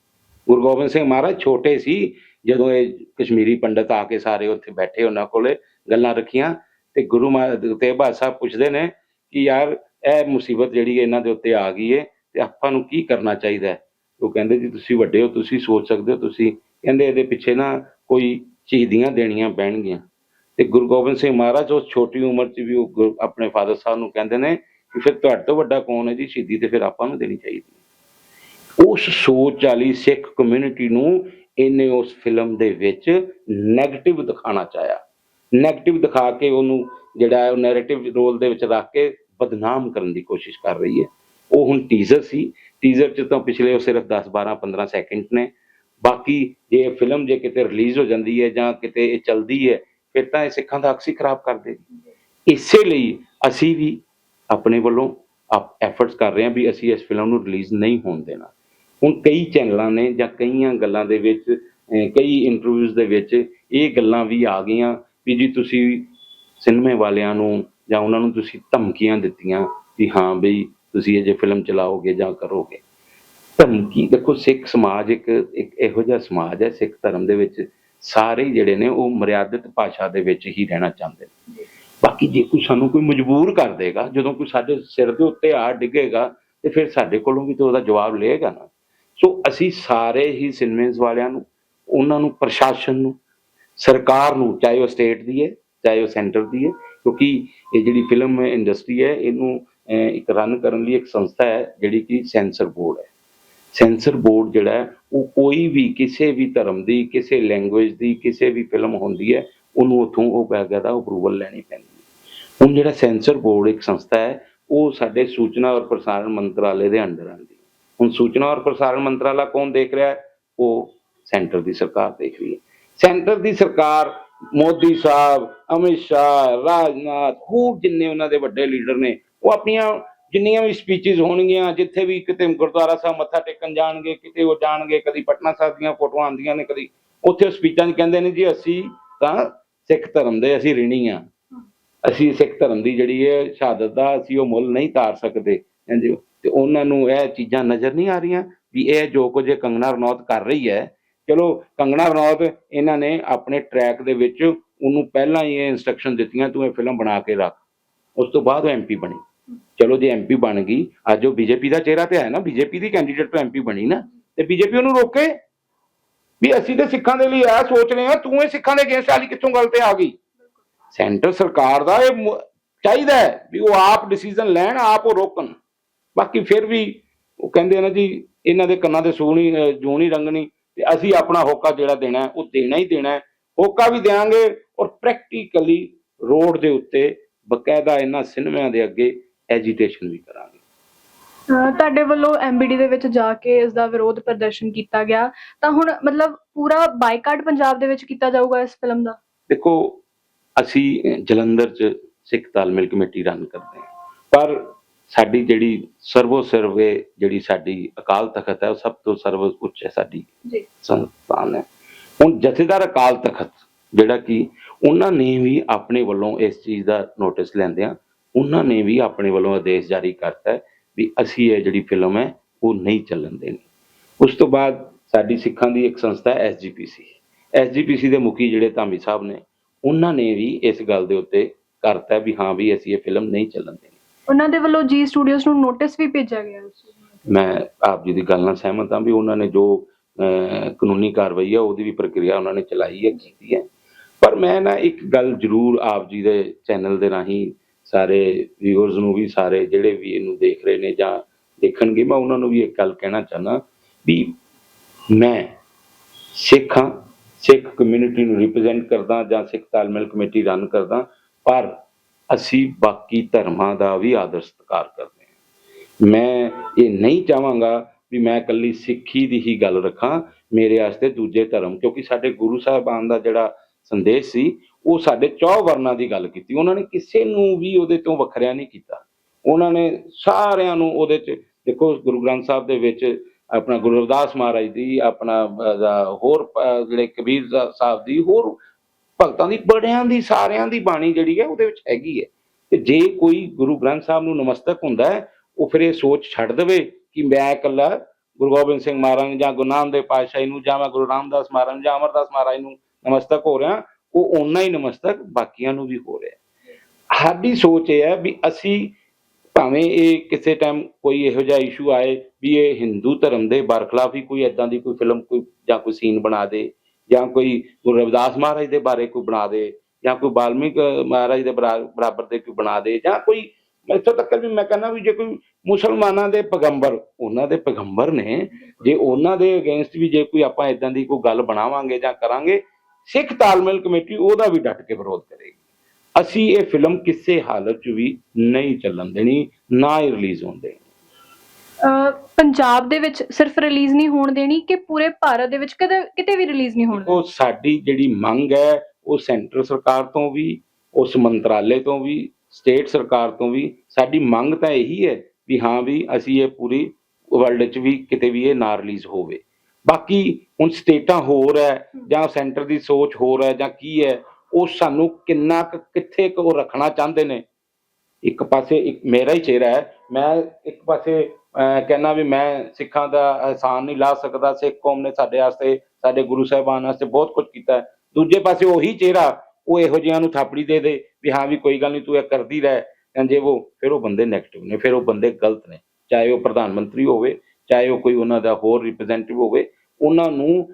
ਗੁਰੂ ਗੋਬਿੰਦ ਸਿੰਘ ਮਹਾਰਾਜ ਛੋਟੇ ਸੀ, ਜਦੋਂ ਇਹ ਕਸ਼ਮੀਰੀ ਪੰਡਤ ਆ ਕੇ ਸਾਰੇ ਉੱਥੇ ਬੈਠੇ ਉਹਨਾਂ ਕੋਲੇ, ਗੱਲਾਂ ਰੱਖੀਆਂ। ਤੇ ਗੁਰੂ ਮਹਾਰਾਜ ਤੇ ਬਹਾਦਰ ਸਾਹਿਬ ਪੁੱਛਦੇ ਨੇ ਕਿ ਯਾਰ ਇਹ ਮੁਸੀਬਤ ਜਿਹੜੀ ਇਹਨਾਂ ਦੇ ਉੱਤੇ ਆ ਗਈ ਹੈ ਤੇ ਆਪਾਂ ਨੂੰ ਕੀ ਕਰਨਾ ਚਾਹੀਦਾ ਹੈ? ਉਹ ਕਹਿੰਦੇ ਜੀ, ਤੁਸੀਂ ਵੱਡੇ ਹੋ, ਤੁਸੀਂ ਸੋਚ ਸਕਦੇ ਹੋ, ਤੁਸੀਂ ਕਹਿੰਦੇ ਇਹਦੇ ਪਿੱਛੇ ਨਾ ਕੋਈ ਸ਼ਹੀਦੀਆਂ ਦੇਣੀਆਂ ਪੈਣਗੀਆਂ। ਤੇ ਗੁਰੂ ਗੋਬਿੰਦ ਸਿੰਘ ਮਹਾਰਾਜ ਉਸ ਛੋਟੀ ਉਮਰ 'ਚ ਵੀ ਉਹ ਗੁਰ- ਆਪਣੇ ਫਾਦਰ ਸਾਹਿਬ ਨੂੰ ਕਹਿੰਦੇ ਨੇ ਕਿ ਫਿਰ ਤੁਹਾਡੇ ਤੋਂ ਵੱਡਾ ਕੌਣ ਹੈ ਜੀ? ਸ਼ਹੀਦੀ ਤੇ ਫਿਰ ਆਪਾਂ ਨੂੰ ਦੇਣੀ ਚਾਹੀਦੀ ਹੈ। ਉਸ ਸੋਚ ਵਾਲੀ ਸਿੱਖ ਕਮਿਊਨਿਟੀ ਨੂੰ ਇਹਨੇ ਉਸ ਫਿਲਮ ਦੇ ਵਿੱਚ 네ਗੇਟਿਵ ਦਿਖਾਣਾ ਚਾਹਿਆ। ਨੈਗੇਟਿਵ ਦਿਖਾ ਕੇ ਉਹਨੂੰ ਜਿਹੜਾ ਹੈ ਉਹ ਨੈਰੇਟਿਵ ਰੋਲ ਦੇ ਵਿੱਚ ਰੱਖ ਕੇ ਬਦਨਾਮ ਕਰਨ ਦੀ ਕੋਸ਼ਿਸ਼ ਕਰ ਰਹੀ ਹੈ। ਉਹ ਹੁਣ ਟੀਜ਼ਰ ਸੀ। ਟੀਜ਼ਰ 'ਚ ਤਾਂ ਪਿਛਲੇ ਉਹ ਸਿਰਫ 10 12 15 ਸੈਕਿੰਡ ਨੇ। ਬਾਕੀ ਜੇ ਫਿਲਮ ਜੇ ਕਿਤੇ ਰਿਲੀਜ਼ ਹੋ ਜਾਂਦੀ ਹੈ ਜਾਂ ਕਿਤੇ ਇਹ ਚਲਦੀ ਹੈ, ਫਿਰ ਤਾਂ ਇਹ ਸਿੱਖਾਂ ਦਾ ਅਕਸ ਹੀ ਖਰਾਬ ਕਰ ਦੇਗੀ। ਇਸੇ ਲਈ ਅਸੀਂ ਵੀ ਆਪਣੇ ਵੱਲੋਂ ਆਪ ਐਫਰਟਸ ਕਰ ਰਹੇ ਹਾਂ ਵੀ ਅਸੀਂ ਇਸ ਫਿਲਮ ਨੂੰ ਰਿਲੀਜ਼ ਨਹੀਂ ਹੋਣ ਦੇਣਾ। ਹੁਣ ਕਈ ਚੈਨਲਾਂ ਨੇ ਜਾਂ ਕਈਆਂ ਗੱਲਾਂ ਦੇ ਵਿੱਚ ਕਈ ਇੰਟਰਵਿਊਜ਼ ਦੇ ਵਿੱਚ ਇਹ ਗੱਲਾਂ ਵੀ ਆ ਗਈਆਂ। ਵੀ ਜੀ ਤੁਸੀਂ ਸਿਨੇਮੇ ਵਾਲਿਆਂ ਨੂੰ ਜਾਂ ਉਹਨਾਂ ਨੂੰ ਤੁਸੀਂ ਧਮਕੀਆਂ ਦਿੱਤੀਆਂ ਵੀ ਹਾਂ ਬਈ ਤੁਸੀਂ ਇਹ ਜੇ ਫਿਲਮ ਚਲਾਓਗੇ ਜਾਂ ਕਰੋਗੇ। ਧਮਕੀ, ਦੇਖੋ ਸਿੱਖ ਸਮਾਜ ਇੱਕ ਇੱਕ ਇਹੋ ਜਿਹਾ ਸਮਾਜ ਹੈ, ਸਿੱਖ ਧਰਮ ਦੇ ਵਿੱਚ ਸਾਰੇ ਜਿਹੜੇ ਨੇ ਉਹ ਮਰਿਆਦਿਤ ਭਾਸ਼ਾ ਦੇ ਵਿੱਚ ਹੀ ਰਹਿਣਾ ਚਾਹੁੰਦੇ ਨੇ। ਬਾਕੀ ਜੇ ਕੋਈ ਸਾਨੂੰ ਕੋਈ ਮਜਬੂਰ ਕਰ ਦੇਗਾ, ਜਦੋਂ ਕੋਈ ਸਾਡੇ ਸਿਰ ਦੇ ਉੱਤੇ ਆ ਡਿੱਗੇਗਾ, ਤੇ ਫਿਰ ਸਾਡੇ ਕੋਲੋਂ ਵੀ ਤਾਂ ਉਹਦਾ ਜਵਾਬ ਲਏਗਾ ਨਾ। ਸੋ ਅਸੀਂ ਸਾਰੇ ਹੀ ਸਿਨੇਮੇਜ਼ ਵਾਲਿਆਂ ਨੂੰ, ਉਹਨਾਂ ਨੂੰ, ਪ੍ਰਸ਼ਾਸਨ ਨੂੰ ਸਰਕਾਰ ਨੂੰ, ਚਾਹੇ ਉਹ ਸਟੇਟ ਦੀ ਹੈ, ਚਾਹੇ ਉਹ ਸੈਂਟਰ ਦੀ ਹੈ, ਕਿਉਂਕਿ ਇਹ ਜਿਹੜੀ ਫਿਲਮ ਇੰਡਸਟਰੀ ਹੈ, ਇਹਨੂੰ ਇੱਕ ਰਨ ਕਰਨ ਲਈ ਇੱਕ ਸੰਸਥਾ ਹੈ, ਜਿਹੜੀ ਕਿ ਸੈਂਸਰ ਬੋਰਡ ਹੈ। ਸੈਂਸਰ ਬੋਰਡ ਜਿਹੜਾ ਉਹ ਕੋਈ ਵੀ ਕਿਸੇ ਵੀ ਧਰਮ ਦੀ, ਕਿਸੇ ਲੈਂਗੁਏਜ ਦੀ, ਕਿਸੇ ਵੀ ਫਿਲਮ ਹੁੰਦੀ ਹੈ, ਉਹਨੂੰ ਉਥੋਂ ਉਹ ਬਕਾਇਦਾ ਅਪਰੂਵਲ ਲੈਣੀ ਪੈਂਦੀ ਹੈ। ਹੁਣ ਜਿਹੜਾ ਸੈਂਸਰ ਬੋਰਡ ਇੱਕ ਸੰਸਥਾ ਹੈ, ਉਹ ਸਾਡੇ ਸੂਚਨਾ ਔਰ ਪ੍ਰਸਾਰਣ ਮੰਤਰਾਲੇ ਦੇ ਅੰਡਰ ਆਉਂਦੀ ਹੈ। ਹੁਣ ਸੂਚਨਾ ਔਰ ਪ੍ਰਸਾਰਣ ਮੰਤਰਾਲਾ ਕੌਣ ਦੇਖ ਰਿਹਾ ਹੈ? ਉਹ ਸੈਂਟਰ ਦੀ ਸਰਕਾਰ ਦੇਖ ਰਹੀ ਹੈ। ਸੈਂਟਰ ਦੀ ਸਰਕਾਰ, ਮੋਦੀ ਸਾਹਿਬ, ਅਮਿਤ ਸ਼ਾਹ, ਰਾਜਨਾਥ ਹੋਰ ਜਿੰਨੇ ਉਹਨਾਂ ਦੇ ਵੱਡੇ ਲੀਡਰ ਨੇ, ਉਹ ਆਪਣੀਆਂ ਜਿੰਨੀਆਂ ਵੀ ਸਪੀਚਸ ਹੋਣਗੀਆਂ, ਜਿੱਥੇ ਵੀ ਕਿਤੇ ਗੁਰਦੁਆਰਾ ਸਾਹਿਬ ਮੱਥਾ ਟੇਕਣ ਜਾਣਗੇ, ਕਿਤੇ ਉਹ ਜਾਣਗੇ, ਕਦੀ ਪਟਨਾ ਸਾਹਿਬ ਦੀਆਂ ਫੋਟੋਆਂ ਆਉਂਦੀਆਂ ਨੇ, ਕਦੀ ਉੱਥੇ ਸਪੀਚਾਂ 'ਚ ਕਹਿੰਦੇ ਨੇ ਜੀ, ਅਸੀਂ ਤਾਂ ਸਿੱਖ ਧਰਮ ਦੇ ਅਸੀਂ ਰਿਣੀ ਆ। ਅਸੀਂ ਸਿੱਖ ਧਰਮ ਦੀ ਜਿਹੜੀ ਹੈ ਸ਼ਹਾਦਤ ਦਾ ਅਸੀਂ ਉਹ ਮੁੱਲ ਨਹੀਂ ਤਾਰ ਸਕਦੇ। ਹਾਂਜੀ, ਤੇ ਉਹਨਾਂ ਨੂੰ ਇਹ ਚੀਜ਼ਾਂ ਨਜ਼ਰ ਨਹੀਂ ਆ ਰਹੀਆਂ ਵੀ ਇਹ ਜੋ ਕੁਝ ਇਹ ਕੰਗਨਾ ਰਣੌਤ ਕਰ ਰਹੀ ਹੈ ਚਲੋ ਕੰਗਣਾ ਰਣੌਤ, ਇਹਨਾਂ ਨੇ ਆਪਣੇ ਟਰੈਕ ਦੇ ਵਿੱਚ ਉਹਨੂੰ ਪਹਿਲਾਂ ਹੀ ਇਹ ਇਨਸਟਰਕਸ਼ਨ ਦਿੱਤੀਆਂ, ਤੂੰ ਇਹ ਫਿਲਮ ਬਣਾ ਕੇ ਰੱਖ। ਉਸ ਤੋਂ ਬਾਅਦ ਉਹ ਐਮਪੀ ਬਣੀ। ਚਲੋ ਜੇ ਐਮਪੀ ਬਣ ਗਈ, ਅੱਜ ਉਹ ਬੀਜੇਪੀ ਦਾ ਚਿਹਰਾ ਤੇ ਹੈ ਨਾ ਬੀਜੇਪੀ ਦੀ ਕੈਂਡੀਡੇਟ ਤੋਂ ਐਮਪੀ ਬਣੀ ਨਾ, ਤੇ ਬੀਜੇਪੀ ਉਹਨੂੰ ਰੋਕੇ ਵੀ ਅਸੀਂ ਤੇ ਸਿੱਖਾਂ ਦੇ ਲਈ ਆ ਸੋਚ ਰਹੇ ਹਾਂ, ਤੂੰ ਇਹ ਸਿੱਖਾਂ ਦੇ ਅਗੇਂਸਟ ਵਾਲੀ ਕਿੱਥੋਂ ਗੱਲ ਤੇ ਆ ਗਈ? ਸੈਂਟਰ ਸਰਕਾਰ ਦਾ ਇਹ ਚਾਹੀਦਾ ਹੈ ਵੀ ਉਹ ਆਪ ਡਿਸੀਜਨ ਲੈਣ, ਆਪ ਉਹ ਰੋਕਣ। ਬਾਕੀ ਫਿਰ ਵੀ ਉਹ ਕਹਿੰਦੇ ਨਾ ਜੀ, ਇਹਨਾਂ ਦੇ ਕੰਨਾਂ ਦੇ ਸੂਣੀ ਜੂੰ ਨਹੀਂ ਰੰਗਣੀ ਤੇ ਅਸੀਂ ਆਪਣਾ ਹੋਕਾ ਜਿਹੜਾ ਦੇਣਾ ਹੈ, ਉਹ ਦੇਣਾ ਹੀ ਦੇਣਾ ਹੈ। ਹੋਕਾ ਵੀ ਦੇਾਂਗੇ ਔਰ ਪ੍ਰੈਕਟੀਕਲੀ ਰੋਡ ਦੇ ਉੱਤੇ ਬਕਾਇਦਾ ਇਹਨਾਂ ਸਿਨੇਮਿਆਂ ਦੇ ਅੱਗੇ ਐਜੀਟੇਸ਼ਨ ਵੀ ਕਰਾਂਗੇ। ਤੁਹਾਡੇ ਵੱਲੋਂ ਐਮਬੀਡੀ ਦੇ ਵਿੱਚ ਜਾ ਕੇ ਇਸ ਦਾ ਵਿਰੋਧ ਪ੍ਰਦਰਸ਼ਨ ਕੀਤਾ ਗਿਆ। ਤਾਂ ਹੁਣ ਮਤਲਬ ਪੂਰਾ ਬਾਈਕਾਟ ਪੰਜਾਬ ਦੇ ਵਿੱਚ ਕੀਤਾ ਜਾਊਗਾ ਇਸ ਫਿਲਮ ਦਾ? ਦੇਖੋ ਅਸੀਂ ਜਲੰਧਰ 'ਚ ਸਿੱਖ ਤਾਲਮੇਲ ਕਮੇਟੀ ਰਨ ਕਰਦੇ ਹਾਂ। ਪਰ ਸਾਡੀ ਜਿਹੜੀ ਸਰਵੋ ਸਰਵੇ ਜਿਹੜੀ ਸਾਡੀ ਅਕਾਲ ਤਖਤ ਹੈ ਉਹ ਸਭ ਤੋਂ ਸਰਵ ਉੱਚ ਹੈ ਸਾਡੀ ਜੀ। ਸੰਸਥਾਨ ਹੈ। ਹੁਣ ਜਥੇਦਾਰ ਅਕਾਲ ਤਖਤ ਜਿਹੜਾ ਕਿ ਉਹਨਾਂ ਨੇ ਵੀ ਆਪਣੇ ਵੱਲੋਂ ਇਸ ਚੀਜ਼ ਦਾ ਨੋਟਿਸ ਲੈਂਦਿਆਂ ਉਹਨਾਂ ਨੇ ਵੀ ਆਪਣੇ ਵੱਲੋਂ ਆਦੇਸ਼ ਜਾਰੀ ਕਰਤਾ ਹੈ ਵੀ ਅਸੀਂ ਇਹ ਜਿਹੜੀ ਫਿਲਮ ਹੈ ਉਹ ਨਹੀਂ ਚੱਲਣ ਦੇਣੀ। ਉਸ ਤੋਂ ਬਾਅਦ ਸਾਡੀ ਸਿੱਖਾਂ ਦੀ ਇੱਕ ਸੰਸਥਾ ਹੈ ਐਸਜੀਪੀਸੀ ਐਸਜੀਪੀਸੀ ਦੇ ਮੁਖੀ ਜਿਹੜੇ ਧਾਮੀ ਸਾਹਿਬ ਨੇ ਉਹਨਾਂ ਨੇ ਵੀ ਇਸ ਗੱਲ ਦੇ ਉੱਤੇ ਕਰਤਾ ਵੀ ਹਾਂ ਵੀ ਅਸੀਂ ਇਹ ਫਿਲਮ ਨਹੀਂ ਚੱਲਣ ਦੇਣੀ। ਉਹਨਾਂ ਦੇ ਵੱਲੋਂ ਜੀ ਸਟੂਡੀਓਜ਼ ਨੂੰ ਨੋਟਿਸ ਵੀ ਭੇਜਿਆ ਗਿਆ ਇਸ ਮੈਂ ਆਪ ਜੀ ਦੀ ਗੱਲ ਨਾਲ ਸਹਿਮਤ ਹਾਂ ਵੀ ਉਹਨਾਂ ਨੇ ਜੋ ਕਾਨੂੰਨੀ ਕਾਰਵਾਈ ਹੈ ਉਹਦੀ ਵੀ ਪ੍ਰਕਿਰਿਆ ਉਹਨਾਂ ਨੇ ਚਲਾਈ ਹੈ, ਕੀਤੀ ਹੈ। ਪਰ ਮੈਂ ਨਾ ਇੱਕ ਗੱਲ ਜ਼ਰੂਰ ਆਪ ਜੀ ਦੇ ਚੈਨਲ ਦੇ ਰਾਹੀਂ ਸਾਰੇ ਵਿਊਅਰਸ ਨੂੰ ਵੀ, ਸਾਰੇ ਜਿਹੜੇ ਵੀ ਇਹਨੂੰ ਦੇਖ ਰਹੇ ਨੇ ਜਾਂ ਦੇਖਣਗੇ, ਮੈਂ ਉਹਨਾਂ ਨੂੰ ਵੀ ਇੱਕ ਗੱਲ ਕਹਿਣਾ ਚਾਹਨਾ ਵੀ ਮੈਂ ਸਿੱਖ ਹਾਂ ਸਿੱਖ ਕਮਿਊਨਿਟੀ ਨੂੰ ਰਿਪਰੈਜ਼ੈਂਟ ਕਰਦਾ ਜਾਂ ਸਿੱਖ ਤਾਲਮੇਲ ਕਮੇਟੀ ਰਨ ਕਰਦਾ, ਪਰ ਅਸੀਂ ਬਾਕੀ ਧਰਮਾਂ ਦਾ ਵੀ ਆਦਰ ਸਤਿਕਾਰ ਕਰਦੇ ਹਾਂ। ਮੈਂ ਇਹ ਨਹੀਂ ਚਾਹਾਂਗਾ ਵੀ ਮੈਂ ਇਕੱਲੀ ਸਿੱਖੀ ਦੀ ਹੀ ਗੱਲ ਰੱਖਾਂ ਮੇਰੇ ਵਾਸਤੇ ਦੂਜੇ ਧਰਮ, ਕਿਉਂਕਿ ਸਾਡੇ ਗੁਰੂ ਸਾਹਿਬਾਨ ਦਾ ਜਿਹੜਾ ਸੰਦੇਸ਼ ਸੀ, ਉਹ ਸਾਡੇ ਚੌ ਵਰਨਾਂ ਦੀ ਗੱਲ ਕੀਤੀ। ਉਹਨਾਂ ਨੇ ਕਿਸੇ ਨੂੰ ਵੀ ਉਹਦੇ ਤੋਂ ਵੱਖਰਿਆ ਨਹੀਂ ਕੀਤਾ। ਉਹਨਾਂ ਨੇ ਸਾਰਿਆਂ ਨੂੰ ਉਹਦੇ ਚ, ਦੇਖੋ ਗੁਰੂ ਗ੍ਰੰਥ ਸਾਹਿਬ ਦੇ ਵਿੱਚ ਆਪਣਾ ਗੁਰੂ ਰਵਿਦਾਸ ਮਹਾਰਾਜ ਦੀ, ਆਪਣਾ ਹੋਰ ਜਿਹੜੇ ਕਬੀਰ ਸਾਹਿਬ ਦੀ, ਹੋਰ ਭਗਤਾਂ ਦੀ, ਬੜਿਆਂ ਦੀ, ਸਾਰਿਆਂ ਦੀ ਬਾਣੀ ਜਿਹੜੀ ਹੈ ਉਹਦੇ ਵਿੱਚ ਹੈਗੀ ਹੈ। ਤੇ ਜੇ ਕੋਈ ਗੁਰੂ ਗ੍ਰੰਥ ਸਾਹਿਬ ਨੂੰ ਨਮਸਤਕ ਹੁੰਦਾ ਹੈ, ਉਹ ਫਿਰ ਇਹ ਸੋਚ ਛੱਡ ਦੇਵੇ ਕਿ ਮੈਂ ਇਕੱਲਾ ਗੁਰੂ ਗੋਬਿੰਦ ਸਿੰਘ ਮਹਾਰਾਜ ਜਾਂ ਗੁਰੂ ਨਾਨਕ ਦੇਵ ਪਾਤਸ਼ਾਹੀ ਨੂੰ ਜਾਂ ਮੈਂ ਗੁਰੂ ਰਾਮਦਾਸ ਮਹਾਰਾਜ ਜਾਂ ਅਮਰਦਾਸ ਮਹਾਰਾਜ ਨੂੰ ਨਮਸਤਕ ਹੋ ਰਿਹਾ, ਉਹ ਓਨਾ ਹੀ ਨਮਸਤਕ ਬਾਕੀਆਂ ਨੂੰ ਵੀ ਹੋ ਰਿਹਾ ਸਾਡੀ ਸੋਚ ਇਹ ਹੈ ਵੀ ਅਸੀਂ ਭਾਵੇਂ ਇਹ ਕਿਸੇ ਟਾਈਮ ਕੋਈ ਇਹੋ ਜਿਹਾ ਇਸ਼ੂ ਆਏ ਵੀ ਇਹ ਹਿੰਦੂ ਧਰਮ ਦੇ ਬਰਖਲਾਫ ਹੀ ਕੋਈ ਐਦਾਂ ਦੀ ਕੋਈ ਫਿਲਮ ਕੋਈ ਜਾਂ ਕੋਈ ਸੀਨ ਬਣਾ ਦੇ ਜਾਂ ਕੋਈ ਗੁਰੂ ਰਵਿਦਾਸ ਮਹਾਰਾਜ ਦੇ ਬਾਰੇ ਕੋਈ ਬਣਾ ਦੇ, ਜਾਂ ਕੋਈ ਬਾਲਮੀਕ ਮਹਾਰਾਜ ਦੇ ਬਰਾ- ਬਰਾਬਰ ਦੇ ਕੋਈ ਬਣਾ ਦੇ, ਜਾਂ ਕੋਈ ਇੱਥੋਂ ਤੱਕ ਵੀ ਮੈਂ ਕਹਿੰਦਾ ਵੀ ਜੇ ਕੋਈ ਮੁਸਲਮਾਨਾਂ ਦੇ ਪੈਗੰਬਰ, ਉਹਨਾਂ ਦੇ ਪੈਗੰਬਰ ਨੇ, ਜੇ ਉਹਨਾਂ ਦੇ ਅਗੇਂਸਟ ਵੀ ਜੇ ਕੋਈ ਆਪਾਂ ਇਦਾਂ ਦੀ ਕੋਈ ਗੱਲ ਬਣਾਵਾਂਗੇ ਜਾਂ ਕਰਾਂਗੇ, ਸਿੱਖ ਤਾਲਮੇਲ ਕਮੇਟੀ ਉਹਦਾ ਵੀ ਡਟ ਕੇ ਵਿਰੋਧ ਕਰੇਗੀ। ਅਸੀਂ ਇਹ ਫਿਲਮ ਕਿਸੇ ਹਾਲਤ 'ਚ ਵੀ ਨਹੀਂ ਚੱਲਣ ਦੇਣੀ, ਨਾ ਹੀ ਰਿਲੀਜ਼ ਹੋਣ ਦੇਣੀ। ਪੰਜਾਬ ਦੇ ਵਿੱਚ ਸਿਰਫ ਰਿਲੀਜ਼ ਨਹੀਂ ਹੋਣ ਦੇਣੀ ਕਿ ਪੂਰੇ ਭਾਰਤ ਦੇ ਵਿੱਚ ਕਦੇ ਕਿਤੇ ਵੀ ਰਿਲੀਜ਼ ਨਹੀਂ ਹੋਣ ਉਹ ਸਾਡੀ ਜਿਹੜੀ ਮੰਗ ਹੈ, ਉਹ ਸੈਂਟਰ ਸਰਕਾਰ ਤੋਂ ਵੀ, ਉਸ ਮੰਤਰਾਲੇ ਤੋਂ ਵੀ, ਸਟੇਟ ਸਰਕਾਰ ਤੋਂ ਵੀ, ਸਾਡੀ ਮੰਗ ਤਾਂ ਇਹੀ ਹੈ ਵੀ ਹਾਂ ਵੀ ਅਸੀਂ ਇਹ ਪੂਰੀ ਵਰਲਡ 'ਚ ਵੀ ਕਿਤੇ ਵੀ ਇਹ ਨਾ ਰਿਲੀਜ਼ ਹੋਵੇ। ਬਾਕੀ ਹੁਣ ਸਟੇਟਾਂ ਹੋਰ ਹੈ, ਜਾਂ ਸੈਂਟਰ ਦੀ ਸੋਚ ਹੋਰ ਹੈ, ਜਾਂ ਕੀ ਹੈ, ਉਹ ਸਾਨੂੰ ਕਿੰਨਾ ਕੁ ਕਿੱਥੇ ਕੁ ਉਹ ਰੱਖਣਾ ਚਾਹੁੰਦੇ ਨੇ ਇੱਕ ਪਾਸੇ ਇੱਕ ਮੇਰਾ ਹੀ ਚਿਹਰਾ ਹੈ ਮੈਂ ਇੱਕ ਪਾਸੇ ਅਹ, ਕਹਿਣਾ ਵੀ ਮੈਂ ਸਿੱਖਾਂ ਦਾ ਅਹਿਸਾਨ ਨਹੀਂ ਲਾ ਸਕਦਾ ਸਿੱਖ ਕੌਮ ਨੇ ਸਾਡੇ ਵਾਸਤੇ ਸਾਡੇ ਗੁਰੂ ਸਾਹਿਬਾਨ ਵਾਸਤੇ ਬਹੁਤ ਕੁਝ ਕੀਤਾ ਦੂਜੇ ਪਾਸੇ ਉਹੀ ਚਿਹਰਾ ਉਹ ਇਹੋ ਜਿਹਿਆਂ ਨੂੰ ਥਾਪੜੀ ਦੇ ਦੇ ਵੀ ਹਾਂ ਵੀ ਕੋਈ ਗੱਲ ਨਹੀਂ ਤੂੰ ਇਹ ਕਰਦੀ ਰਹਿ। ਜਾਂ ਜੇ ਉਹ ਫਿਰ ਉਹ ਬੰਦੇ 네ਗੇਟਿਵ ਨੇ ਫਿਰ ਉਹ ਬੰਦੇ ਗਲਤ ਨੇ। ਚਾਹੇ ਉਹ ਪ੍ਰਧਾਨ ਮੰਤਰੀ ਹੋਵੇ ਚਾਹੇ ਉਹ ਕੋਈ ਉਹਨਾਂ ਦਾ ਹੋਰ ਰਿਪਰੈਜ਼ੈਂਟੇਟਿਵ ਹੋਵੇ ਉਹਨਾਂ ਨੂੰ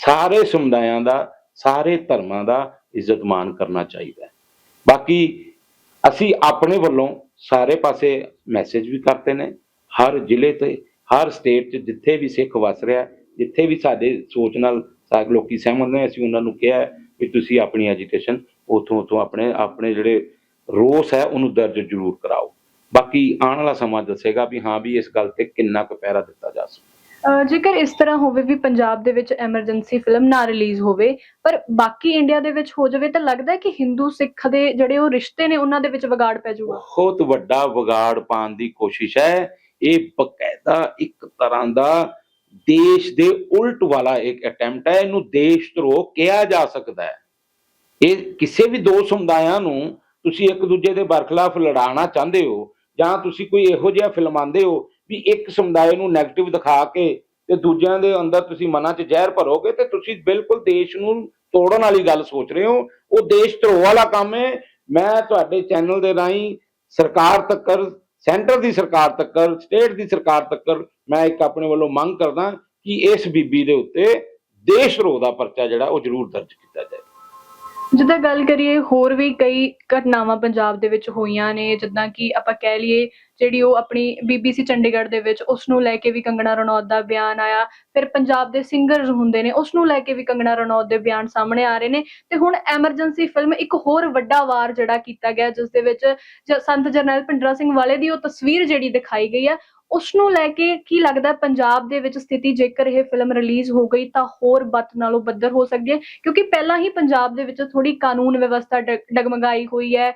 ਸਾਰੇ ਸਮੁਦਾਇਆਂ ਦਾ ਸਾਰੇ ਧਰਮਾਂ ਦਾ ਇੱਜ਼ਤ ਮਾਨ ਕਰਨਾ ਚਾਹੀਦਾ ਹੈ। ਬਾਕੀ ਅਸੀਂ ਆਪਣੇ ਵੱਲੋਂ ਸਾਰੇ ਪਾਸੇ ਮੈਸੇਜ ਵੀ ਕਰਤੇ ਨੇ। ਹਰ ਜ਼ਿਲ੍ਹੇ ਤੇ, ਹਰ ਸਟੇਟ 'ਚ ਜਿੱਥੇ ਵੀ ਸਿੱਖ ਵਸ ਰਿਹਾ ਜਿੱਥੇ ਵੀ ਸਾਡੇ ਸੋਚ ਨਾਲ ਸਾਰੇ ਲੋਕੀ ਸਹਿਮਤ ਨੇ, ਅਸੀਂ ਉਹਨਾਂ ਨੂੰ ਕਿਹਾ ਹੈ ਵੀ ਤੁਸੀਂ ਆਪਣੀ ਐਜੀਟੇਸ਼ਨ ਉਥੋਂ ਉਥੋਂ ਆਪਣੇ ਆਪਣੇ ਜਿਹੜੇ ਰੋਸ ਹੈ, ਉਹਨੂੰ ਦਰਜ ਜ਼ਰੂਰ ਕਰਾਓ। ਬਾਕੀ ਆਉਣ ਵਾਲਾ ਸਮਾਂ ਦੱਸੇਗਾ ਵੀ ਹਾਂ ਵੀ ਇਸ ਗੱਲ ਤੇ ਕਿੰਨਾ ਕੁ ਪਹਿਰਾ ਦਿੱਤਾ ਜਾ ਸਕਦਾ। ਜੇਕਰ ਇਸ ਤਰ੍ਹਾਂ ਹੋਵੇ ਵੀ ਪੰਜਾਬ ਦੇ ਵਿੱਚ ਐਮਰਜੈਂਸੀ ਫਿਲਮ ਨਾ ਰਿਲੀਜ਼ ਹੋਵੇ, ਪਰ ਬਾਕੀ ਇੰਡੀਆ ਦੇ ਵਿੱਚ ਹੋ ਜਾਵੇ ਤਾਂ ਲੱਗਦਾ ਕਿ ਹਿੰਦੂ ਸਿੱਖ ਦੇ ਜਿਹੜੇ ਉਹ ਰਿਸ਼ਤੇ ਨੇ ਉਹਨਾਂ ਦੇ ਵਿੱਚ ਵਿਗਾੜ ਪੈ ਜਾਊਗਾ। ਬਹੁਤ ਵੱਡਾ ਵਿਗਾੜ ਪਾਉਣ ਦੀ ਕੋਸ਼ਿਸ਼ ਹੈ। ਇਹ ਬਕਾਇਦਾ ਇੱਕ ਤਰ੍ਹਾਂ ਦਾ ਦੇਸ਼ ਦੇ ਉਲਟ ਵਾਲਾ ਇੱਕ ਅਟੈਂਪਟ ਹੈ। ਇਹਨੂੰ ਦੇਸ਼ ਧਰੋ ਕਿਹਾ ਜਾ ਸਕਦਾ ਹੈ। ਇਹ ਕਿਸੇ ਵੀ ਦੋ ਸਮੁਦਾਇਆਂ ਨੂੰ ਤੁਸੀਂ ਇੱਕ ਦੂਜੇ ਦੇ ਬਰਖਲਾਫ ਲੜਾਉਣਾ ਚਾਹੁੰਦੇ ਹੋ ਜਾਂ ਤੁਸੀਂ ਕੋਈ ਇਹੋ ਜਿਹਾ ਫਿਲਮਾਉਂਦੇ ਹੋ ਵੀ ਇੱਕ ਸਮੁਦਾਇ ਨੂੰ 네ਗੇਟਿਵ ਦਿਖਾ ਕੇ ਤੇ ਦੂਜਿਆਂ ਦੇ ਅੰਦਰ ਤੁਸੀਂ ਮਨਾਂ 'ਚ ਜ਼ਹਿਰ ਭਰੋਗੇ ਤੇ ਤੁਸੀਂ ਬਿਲਕੁਲ ਦੇਸ਼ ਨੂੰ ਤੋੜਨ ਵਾਲੀ ਗੱਲ ਸੋਚ ਰਹੇ ਹੋ। ਉਹ ਦੇਸ਼ ਧਰੋਹ ਵਾਲਾ ਕੰਮ ਹੈ। ਮੈਂ ਤੁਹਾਡੇ ਚੈਨਲ ਦੇ ਰਾਹੀਂ ਸਰਕਾਰ ਤੱਕਰ, ਸੈਂਟਰ ਦੀ ਸਰਕਾਰ ਤੱਕਰ, ਸਟੇਟ ਦੀ ਸਰਕਾਰ ਤੱਕ ਮੈਂ ਇੱਕ ਆਪਣੇ ਵੱਲੋਂ ਮੰਗ ਕਰਦਾ ਕਿ ਇਸ ਬੀਬੀ ਦੇ ਉੱਤੇ ਦੇਸ਼ ਧਰੋਹ ਦਾ ਪਰਚਾ ਜਿਹੜਾ ਉਹ ਜ਼ਰੂਰ ਦਰਜ ਕੀਤਾ ਜਾਏ। ਜਿੱਦਾਂ ਗੱਲ ਕਰੀਏ, ਹੋਰ ਵੀ ਕਈ ਘਟਨਾਵਾਂ ਪੰਜਾਬ ਦੇ ਵਿੱਚ ਹੋਈਆਂ ਨੇ, ਜਿੱਦਾਂ ਕਿ ਆਪਾਂ ਕਹਿ ਲਈਏ ਜਿਹੜੀ ਉਹ ਆਪਣੀ ਬੀਬੀਸੀ ਚੰਡੀਗੜ੍ਹ ਦੇ ਵਿੱਚ ਉਸ ਨੂੰ ਲੈ ਕੇ ਵੀ ਕੰਗਣਾ ਰਣੌਤ ਦਾ ਬਿਆਨ ਆਇਆ। ਫਿਰ ਪੰਜਾਬ ਦੇ ਸਿੰਗਰਸ ਹੁੰਦੇ ਨੇ ਉਸ ਨੂੰ ਲੈ ਕੇ ਵੀ ਕੰਗਣਾ ਰਣੌਤ ਦੇ ਬਿਆਨ ਸਾਹਮਣੇ ਆ ਰਹੇ ਨੇ। ਤੇ ਹੁਣ ਐਮਰਜੈਂਸੀ ਫਿਲਮ ਇੱਕ ਹੋਰ ਵੱਡਾ ਵਾਰ ਜਿਹੜਾ ਕੀਤਾ ਗਿਆ, ਜਿਸ ਦੇ ਵਿੱਚ ਸੰਤ ਜਰਨੈਲ ਭਿੰਡਰਾ ਸਿੰਘ ਵਾਲੇ ਦੀ ਉਹ ਤਸਵੀਰ ਜਿਹੜੀ ਦਿਖਾਈ ਗਈ ਹੈ ਉਸ ਨੂੰ ਲੈ ਕੇ ਕੀ ਲੱਗਦਾ ਪੰਜਾਬ ਦੇ ਵਿੱਚ ਸਥਿਤੀ ਜੇਕਰ ਇਹ ਫਿਲਮ ਰਿਲੀਜ਼ ਹੋ ਗਈ ਤਾਂ ਹੋਰ ਬੱਤ ਨਾਲੋਂ ਬੱਦਰ ਹੋ ਸਕਦੀ ਹੈ? ਕਿਉਂਕਿ ਪਹਿਲਾਂ ਹੀ ਪੰਜਾਬ ਦੇ ਵਿੱਚ ਥੋੜੀ ਕਾਨੂੰਨ ਵਿਵਸਥਾ ਡਗ- ਡਗਮਗਾਈ ਹੋਈ ਹੈ।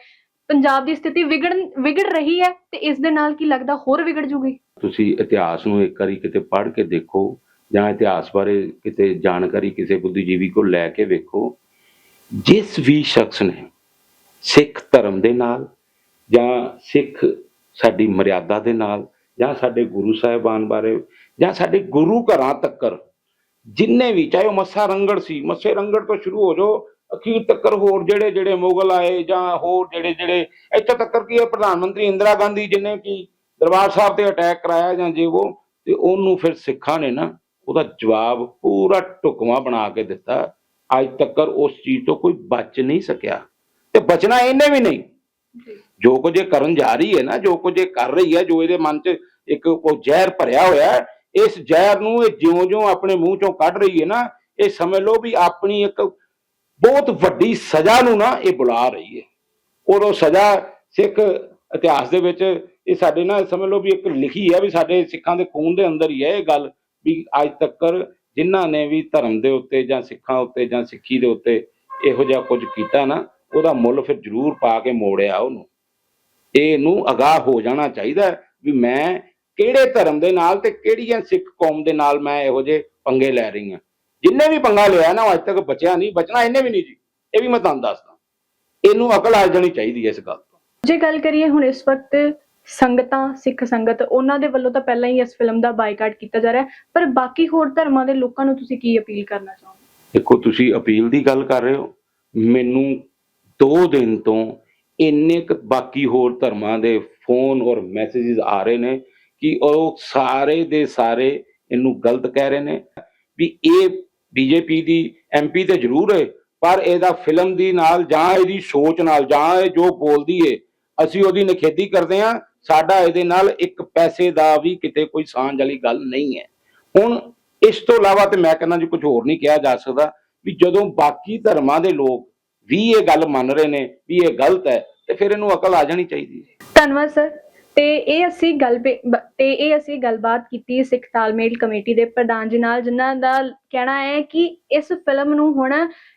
ਪੰਜਾਬ ਦੀ ਸਥਿਤੀ ਵਿਗੜਨ ਵਿਗੜ ਰਹੀ ਹੈ ਤੇ ਇਸ ਦੇ ਨਾਲ ਕੀ ਲੱਗਦਾ ਹੋਰ ਵਿਗੜ ਜੂਗੀ? ਤੁਸੀਂ ਇਤਿਹਾਸ ਨੂੰ ਇੱਕ ਵਾਰੀ ਕਿਤੇ ਪੜ੍ਹ ਕੇ ਦੇਖੋ ਜਾਂ ਇਤਿਹਾਸ ਬਾਰੇ ਕਿਤੇ ਜਾਣਕਾਰੀ ਕਿਸੇ ਬੁੱਧੀਜੀਵੀ ਕੋਲ ਲੈ ਕੇ ਵੇਖੋ, ਜਿਸ ਵੀ ਸ਼ਖਸ ਨੇ ਸਿੱਖ ਧਰਮ ਦੇ ਨਾਲ ਜਾਂ ਸਿੱਖ ਸਾਡੀ ਮਰਿਆਦਾ ਦੇ ਨਾਲ ਜਾਂ ਸਾਡੇ ਗੁਰੂ ਸਾਹਿਬਾਨ ਬਾਰੇ ਜਾਂ ਸਾਡੇ ਗੁਰੂ ਘਰਾਂ ਤੱਕਰ, ਜਿੰਨੇ ਵੀ, ਚਾਹੇ ਉਹ ਮੱਸਾ ਰੰਗੜ ਸੀ, ਮੱਸੇ ਰੰਗੜ ਤੋਂ ਸ਼ੁਰੂ ਹੋ ਜਾਓ ਅਖੀਰ ਤੱਕਰ ਹੋਰ ਜਿਹੜੇ ਜਿਹੜੇ ਮੁਗਲ ਆਏ ਜਾਂ ਹੋਰ ਜਿਹੜੇ ਜਿਹੜੇ ਇੱਥੇ ਤੱਕਰ ਕੀ ਹੈ? ਪ੍ਰਧਾਨ ਮੰਤਰੀ ਇੰਦਰਾ ਗਾਂਧੀ ਜਿਹਨੇ ਕੀ ਦਰਬਾਰ ਸਾਹਿਬ ਤੇ ਅਟੈਕ ਕਰਾਇਆ ਜਾਂ ਜੇ ਉਹ ਤੇ ਉਹਨੂੰ ਫਿਰ ਸਿੱਖਾਂ ਨੇ ਨਾ ਉਹਦਾ ਜਵਾਬ ਪੂਰਾ ਢੁਕਵਾਂ ਬਣਾ ਕੇ ਦਿੱਤਾ। ਅੱਜ ਤੱਕਰ ਉਸ ਚੀਜ਼ ਤੋਂ ਕੋਈ ਬਚ ਨਹੀਂ ਸਕਿਆ। ਤੇ ਬਚਣਾ ਇਹਨੇ ਵੀ ਨਹੀਂ। ਜੋ ਕੁਝ ਇਹ ਕਰਨ ਜਾ ਰਹੀ ਹੈ ਨਾ ਜੋ ਕੁਝ ਇਹ ਕਰ ਰਹੀ ਹੈ ਜੋ ਇਹਦੇ ਮਨ 'ਚ ਇੱਕ ਉਹ ਜ਼ਹਿਰ ਭਰਿਆ ਹੋਇਆ ਹੈ ਇਸ ਜ਼ਹਿਰ ਨੂੰ ਇਹ ਜਿਉਂ-ਜਿਉਂ ਆਪਣੇ ਮੂੰਹ 'ਚੋਂ ਕੱਢ ਰਹੀ ਹੈ ਨਾ ਇਹ ਸਮਝ ਲਓ ਵੀ ਆਪਣੀ ਇੱਕ ਬਹੁਤ ਵੱਡੀ ਸਜ਼ਾ ਨੂੰ ਨਾ ਇਹ ਬੁਲਾ ਰਹੀ ਹੈ। ਔਰ ਉਹ ਸਜ਼ਾ ਸਿੱਖ ਇਤਿਹਾਸ ਦੇ ਵਿੱਚ ਇਹ ਸਾਡੇ ਨਾਲ ਸਮਝ ਲਓ ਵੀ ਇੱਕ ਲਿਖੀ ਹੈ ਵੀ ਸਾਡੇ ਸਿੱਖਾਂ ਦੇ ਖੂਨ ਦੇ ਅੰਦਰ ਹੀ ਹੈ ਇਹ ਗੱਲ ਵੀ ਅੱਜ ਤੱਕ ਜਿਨ੍ਹਾਂ ਨੇ ਵੀ ਧਰਮ ਦੇ ਉੱਤੇ ਜਾਂ ਸਿੱਖਾਂ ਉੱਤੇ ਜਾਂ ਸਿੱਖੀ ਦੇ ਉੱਤੇ ਇਹੋ ਜਿਹਾ ਕੁਝ ਕੀਤਾ ਨਾ, ਉਹਦਾ ਮੁੱਲ ਫਿਰ ਜ਼ਰੂਰ ਪਾ ਕੇ ਮੋੜਿਆ ਉਹਨੂੰ। ਇਹਨੂੰ ਅਗਾਹ ਹੋ ਜਾਣਾ ਚਾਹੀਦਾ ਵੀ ਮੈਂ ਕਿਹੜੇ ਧਰਮ ਦੇ ਨਾਲ ਤੇ ਕਿਹੜੀਆਂ ਸਿੱਖ ਕੌਮ ਦੇ ਨਾਲ ਮੈਂ ਇਹੋ ਜਿਹੇ ਪੰਗੇ ਲੈ ਰਹੀ ਹਾਂ। ਜਿੰਨੇ ਵੀ ਪੰਗਾ ਲਿਆ ਨਾ ਉਹ ਅੱਜ ਤੱਕ ਬਚਿਆ ਨਹੀਂ ਬਚਣਾ ਇਹਨੇ ਵੀ ਨਹੀਂ ਜੀ। ਇਹ ਵੀ ਮੈਂ ਤੁਹਾਨੂੰ ਦੱਸਦਾ। ਇਹਨੂੰ ਅਕਲ ਆ ਜਾਣੀ ਚਾਹੀਦੀ ਹੈ ਇਸ ਗੱਲ ਤੋਂ। ਜੇ ਗੱਲ ਕਰੀਏ ਹੁਣ ਇਸ ਵਕਤ ਸੰਗਤਾਂ ਸਿੱਖ ਸੰਗਤ ਉਹਨਾਂ ਦੇ ਵੱਲੋਂ ਤਾਂ ਪਹਿਲਾਂ ਹੀ ਇਸ ਫਿਲਮ ਦਾ ਬਾਈਕਾਟ ਕੀਤਾ ਜਾ ਰਿਹਾ ਪਰ ਬਾਕੀ ਹੋਰ ਧਰਮਾਂ ਦੇ ਲੋਕਾਂ ਨੂੰ ਤੁਸੀਂ ਕੀ ਅਪੀਲ ਕਰਨਾ ਚਾਹੋਗੇ? ਦੇਖੋ ਤੁਸੀਂ ਅਪੀਲ ਦੀ ਗੱਲ ਕਰ ਰਹੇ ਹੋ। ਮੈਨੂੰ 2 ਦਿਨ ਤੋਂ ਇੰਨੇ ਕੁ ਬਾਕੀ ਹੋਰ ਧਰਮਾਂ ਦੇ ਫੋਨ ਔਰ ਮੈਸੇजेस ਆ ਰਹੇ ਨੇ ਕਿ ਉਹ ਸਾਰੇ ਦੇ ਸਾਰੇ ਇਹਨੂੰ ਗਲਤ ਕਹਿ ਰਹੇ ਨੇ। ਵੀ ਇਹ ਬੀਜੇਪੀ ਦੀ ਐਮਪੀ ਤੇ ਜ਼ਰੂਰ ਹੈ, ਪਰ ਇਹਦਾ ਫਿਲਮ ਦੀ ਨਾਲ ਜਾਂ ਇਹਦੀ ਸੋਚ ਨਾਲ ਜਾਂ ਇਹ ਜੋ ਬੋਲਦੀ ਏ, ਅਸੀਂ ਉਹਦੀ ਨਿਖੇਧੀ ਕਰਦੇ ਹਾਂ, ਸਾਡਾ ਇਹਦੇ ਨਾਲ ਇੱਕ ਪੈਸੇ ਦਾ ਵੀ ਕਿਤੇ ਕੋਈ ਸਾਂਝ ਵਾਲੀ ਗੱਲ ਨਹੀਂ ਹੈ। ਹੁਣ ਇਸ ਤੋਂ ਇਲਾਵਾ ਤੇ ਮੈਂ ਕਹਿੰਦਾ ਜੀ ਕੁਝ ਹੋਰ ਨਹੀਂ ਕਿਹਾ ਜਾ ਸਕਦਾ, ਵੀ ਜਦੋਂ ਬਾਕੀ ਧਰਮਾਂ ਦੇ ਲੋਕ ਵੀ ਇਹ ਗੱਲ ਮੰਨ ਰਹੇ ਨੇ, ਵੀ ਇਹ ਗਲਤ ਹੈ, ਤੇ ਫਿਰ ਇਹਨੂੰ ਅਕਲ ਆ ਜਾਣੀ ਚਾਹੀਦੀ ਹੈ। ਧੰਨਵਾਦ ਸਰ। ਤੇ ਇਹ ਅਸੀਂ ਗੱਲ ਤੇ ਇਹ ਅਸੀਂ ਗੱਲਬਾਤ ਕੀਤੀ ਸਿੱਖ ਤਾਲਮੇਲ ਕਮੇਟੀ ਦੇ ਪ੍ਰਧਾਨ ਜੀ ਨਾਲ, ਜਿਨ੍ਹਾਂ ਦਾ ਕਹਿਣਾ ਹੈ ਕਿ ਇਸ ਫਿਲਮ ਨੂੰ ਹੁਣ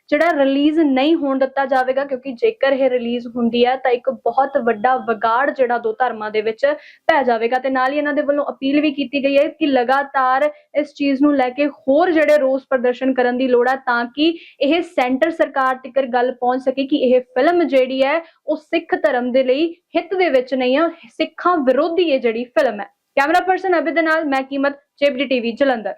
ਜਿਹੜਾ ਰਿਲੀਜ਼ ਨਹੀਂ ਹੋਣ ਦਿੱਤਾ ਜਾਵੇਗਾ, ਕਿਉਂਕਿ ਜੇਕਰ ਇਹ ਰਿਲੀਜ਼ ਹੁੰਦੀ ਹੈ, ਤਾਂ ਇੱਕ ਬਹੁਤ ਵੱਡਾ ਵਿਗਾੜ ਜਿਹੜਾ ਦੋ ਧਰਮਾਂ ਦੇ ਵਿੱਚ ਪੈ ਜਾਵੇਗਾ ਤੇ ਨਾਲ ਹੀ ਇਹਨਾਂ ਦੇ ਵੱਲੋਂ ਅਪੀਲ ਵੀ ਕੀਤੀ ਗਈ ਹੈ ਕਿ ਲਗਾਤਾਰ ਇਸ ਚੀਜ਼ ਨੂੰ ਲੈ ਕੇ ਹੋਰ ਜਿਹੜੇ ਰੋਸ ਪ੍ਰਦਰਸ਼ਨ ਕਰਨ ਦੀ ਲੋੜ ਹੈ, ਤਾਂ ਕਿ ਇਹ ਸੈਂਟਰ ਸਰਕਾਰ ਤੱਕ ਗੱਲ ਪਹੁੰਚ ਸਕੇ ਕਿ ਇਹ ਫਿਲਮ ਜਿਹੜੀ ਹੈ, ਉਹ ਸਿੱਖ ਧਰਮ ਦੇ ਲਈ ਹਿੱਤ ਦੇ ਵਿੱਚ ਨਹੀਂ ਹੈ ਸਿੱਖਾਂ ਵਿਰੋਧੀ ਇਹ ਜਿਹੜੀ ਫਿਲਮ ਹੈ। ਕੈਮਰਾ ਪਰਸਨ ਅਭਿਦ ਦੇ ਨਾਲ, ਮੈਂ ਕੀਮਤ ਜੇਬਡੀ ਟੀਵੀ ਜਲੰਧਰ।